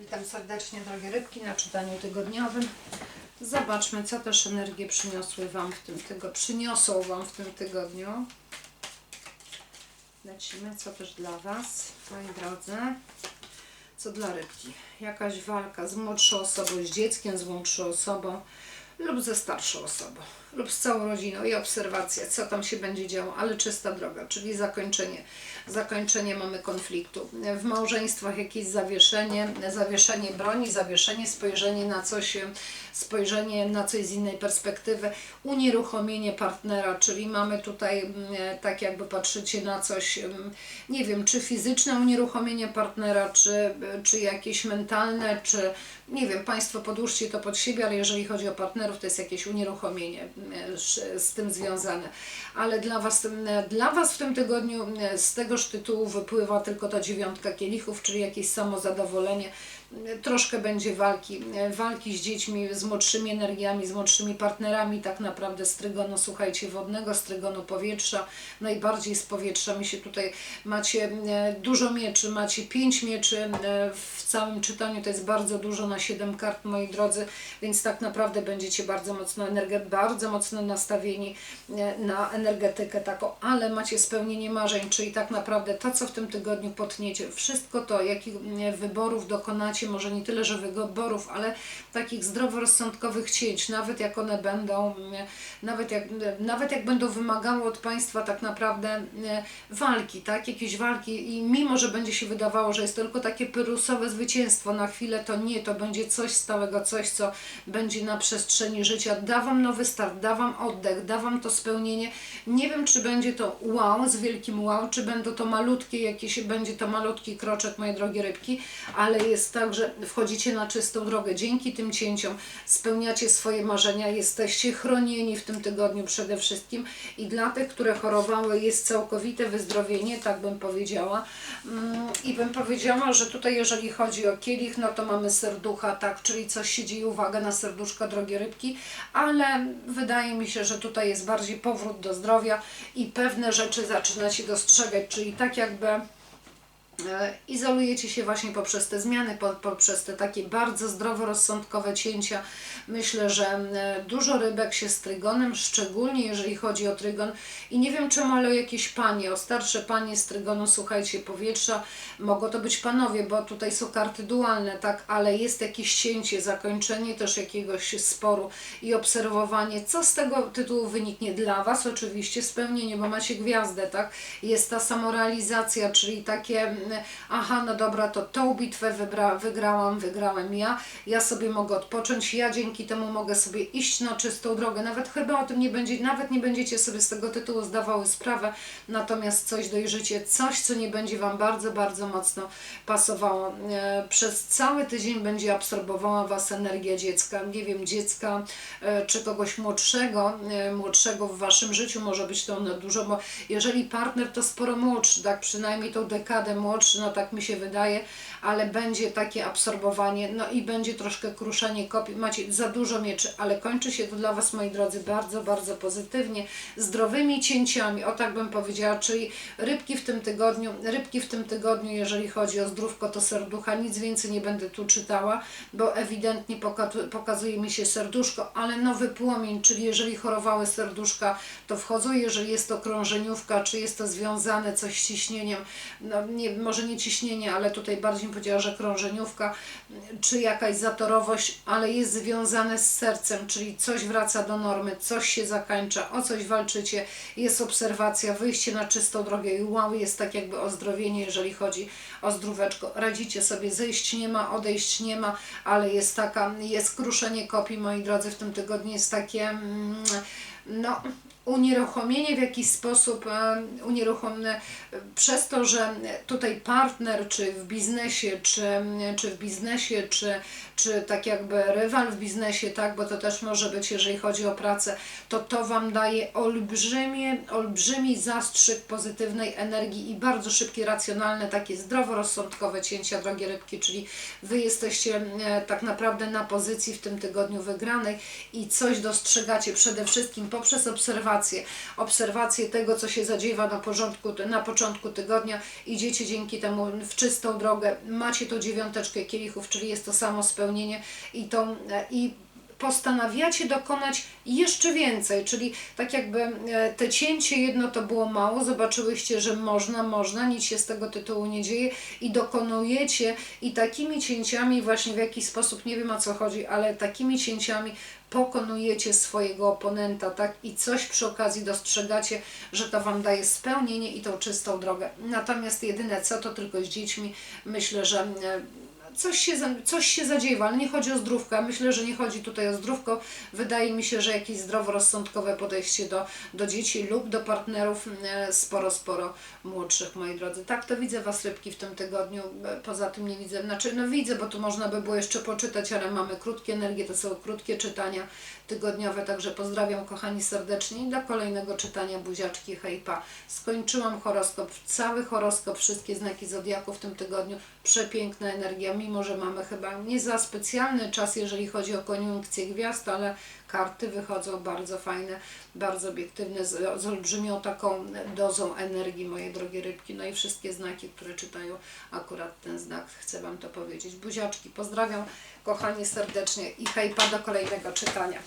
Witam serdecznie, drogie rybki, na czytaniu tygodniowym. Zobaczmy, co też energie przyniosły Wam w tym tygodniu, przyniosą Wam w tym tygodniu. Lecimy, co też dla Was, moi drodzy. Co dla rybki? Jakaś walka z młodszą osobą, z dzieckiem, z młodszą osobą lub ze starszą osobą, lub z całą rodziną i obserwacja, co tam się będzie działo, ale czysta droga, czyli zakończenie. Zakończenie mamy konfliktu. W małżeństwach jakieś zawieszenie, zawieszenie broni, zawieszenie, spojrzenie na coś, spojrzenie na coś z innej perspektywy, unieruchomienie partnera, czyli mamy tutaj mm, tak jakby patrzycie na coś, mm, nie wiem, czy fizyczne unieruchomienie partnera, czy, czy jakieś mentalne, czy nie wiem, Państwo podłóżcie to pod siebie, ale jeżeli chodzi o partnerów, to jest jakieś unieruchomienie z- tym związane. Ale dla Was, dla was w tym tygodniu z tegoż tytułu wypływa tylko ta dziewiątka kielichów, czyli jakieś samozadowolenie. Troszkę będzie walki, mm, walki z dziećmi, z młodszymi energiami, z młodszymi partnerami, tak naprawdę z trygonu, słuchajcie, wodnego, z trygonu powietrza, najbardziej z powietrza. Mi się tutaj macie mm, dużo mieczy, macie pięć mieczy mm, w całym czytaniu, to jest bardzo dużo na 7 kart, moi drodzy, więc tak naprawdę będziecie bardzo mocno energe, bardzo mocno nastawieni e, na energetykę taką, ale macie spełnienie marzeń, czyli tak naprawdę to, co w tym tygodniu potniecie, wszystko to, jakich wyborów dokonacie, może nie tyle, że wyborów, ale takich zdroworozsądkowych cięć, nawet jak one będą, mm, nawet jak, nawet jak będą wymagały od Państwa tak naprawdę e, walki, tak, jakieś walki i mimo, że będzie się wydawało, że jest tylko takie pyrusowe zwycięstwo na chwilę, to nie, to będzie coś stałego, coś, co będzie na przestrzeni życia. Da Wam nowy start, da Wam oddech, da Wam to spełnienie. Nie wiem, czy będzie to wow, z wielkim wow, czy będą to malutkie jakieś, będzie to malutki kroczek, moje drogie rybki, ale jest tak, że wchodzicie na czystą drogę. Dzięki tym cięciom spełniacie swoje marzenia, jesteście chronieni w tym tygodniu przede wszystkim i dla tych, które chorowały jest całkowite wyzdrowienie, tak bym powiedziała. Mm, I bym powiedziała, że tutaj jeżeli chodzi o kielich, no to mamy serducha, tak, czyli coś się dzieje, uwaga na serduszka, drogie rybki, ale wydaje mi się, że tutaj jest bardziej powrót do zdrowia i pewne rzeczy zaczynacie dostrzegać, czyli tak jakby izolujecie się właśnie poprzez te zmiany, po, poprzez te takie bardzo zdroworozsądkowe cięcia. Myślę, że e, dużo rybek się z trygonem, szczególnie jeżeli chodzi o trygon. I nie wiem czemu, ale jakieś panie, o starsze panie z trygonu, słuchajcie, powietrza, mogą to być panowie, bo tutaj są karty dualne, tak, ale jest jakieś cięcie, zakończenie też jakiegoś sporu i obserwowanie, co z tego tytułu wyniknie dla Was, oczywiście spełnienie, bo macie gwiazdę, tak, jest ta samorealizacja, czyli takie aha, no dobra, to tą bitwę wybra, wygrałam, wygrałem ja, ja sobie mogę odpocząć, ja dzięki temu mogę sobie iść na czystą drogę, nawet chyba o tym nie będzie, nawet nie będziecie sobie z tego tytułu zdawały sprawę, natomiast coś dojrzycie, coś, co nie będzie Wam bardzo, bardzo mocno pasowało. E, Przez cały tydzień będzie absorbowała Was energia dziecka, nie wiem, dziecka e, czy kogoś młodszego, e, młodszego w Waszym życiu, może być to ono dużo, bo jeżeli partner to sporo młodszy, tak przynajmniej tą dekadę młodszy, no tak mi się wydaje, ale będzie takie absorbowanie, no i będzie troszkę kruszenie kopii, macie za dużo mieczy, ale kończy się to dla Was, moi drodzy, bardzo, bardzo pozytywnie, zdrowymi cięciami, o tak bym powiedziała, czyli rybki w tym tygodniu, rybki w tym tygodniu, jeżeli chodzi o zdrówko, to serducha, nic więcej nie będę tu czytała, bo ewidentnie poka- pokazuje mi się serduszko, ale nowy płomień, czyli jeżeli chorowały serduszka, to wchodzą, jeżeli jest to krążeniówka, czy jest to związane coś z ciśnieniem, no nie, może nie ciśnienie, ale tutaj bardziej bym powiedziała, że krążeniówka, czy jakaś zatorowość, ale jest związane z sercem, czyli coś wraca do normy, coś się zakańcza, o coś walczycie, jest obserwacja, wyjście na czystą drogę i wow, jest tak jakby ozdrowienie, jeżeli chodzi o zdróweczko. Radzicie sobie, zejść nie ma, odejść nie ma, ale jest taka, jest kruszenie kopii, moi drodzy, w tym tygodniu jest takie, mm, no, unieruchomienie w jakiś sposób e, unieruchomione e, przez to, że tutaj partner, czy w biznesie, czy, czy w biznesie, czy, czy tak jakby rywal w biznesie, tak, bo to też może być, jeżeli chodzi o pracę, to to Wam daje olbrzymie, olbrzymi zastrzyk pozytywnej energii i bardzo szybkie, racjonalne, takie zdroworozsądkowe cięcia, drogie rybki, czyli Wy jesteście e, tak naprawdę na pozycji w tym tygodniu wygranej i coś dostrzegacie przede wszystkim poprzez obserwację obserwacje, obserwacje tego, co się zadziewa na, porządku, na początku tygodnia. Idziecie dzięki temu w czystą drogę, macie tą dziewiąteczkę kielichów, czyli jest to samo spełnienie i tą i postanawiacie dokonać jeszcze więcej, czyli tak jakby e, te cięcie jedno to było mało, zobaczyłyście, że można, można, nic się z tego tytułu nie dzieje i dokonujecie i takimi cięciami właśnie w jakiś sposób, nie wiem o co chodzi, ale takimi cięciami pokonujecie swojego oponenta, tak? I coś przy okazji dostrzegacie, że to Wam daje spełnienie i tą czystą drogę. Natomiast jedyne co, to tylko z dziećmi, myślę, że e, coś się, coś się zadziewa, ale nie chodzi o zdrówko. Ja myślę, że nie chodzi tutaj o zdrówko. Wydaje mi się, że jakieś zdroworozsądkowe podejście do, do dzieci lub do partnerów e, sporo, sporo młodszych, moi drodzy. Tak to widzę Was rybki w tym tygodniu. E, Poza tym nie widzę, znaczy no widzę, bo tu można by było jeszcze poczytać, ale mamy krótkie energie, to są krótkie czytania tygodniowe, także pozdrawiam kochani serdecznie i do kolejnego czytania buziaczki hejpa. Skończyłam horoskop, cały horoskop, wszystkie znaki zodiaku w tym tygodniu. Przepiękna energia, mimo że mamy chyba nie za specjalny czas, jeżeli chodzi o koniunkcję gwiazd, ale karty wychodzą bardzo fajne, bardzo obiektywne, z, z olbrzymią taką dozą energii, moje drogie rybki. No i wszystkie znaki, które czytają akurat ten znak, chcę Wam to powiedzieć. Buziaczki, pozdrawiam kochani serdecznie i hejpa do kolejnego czytania.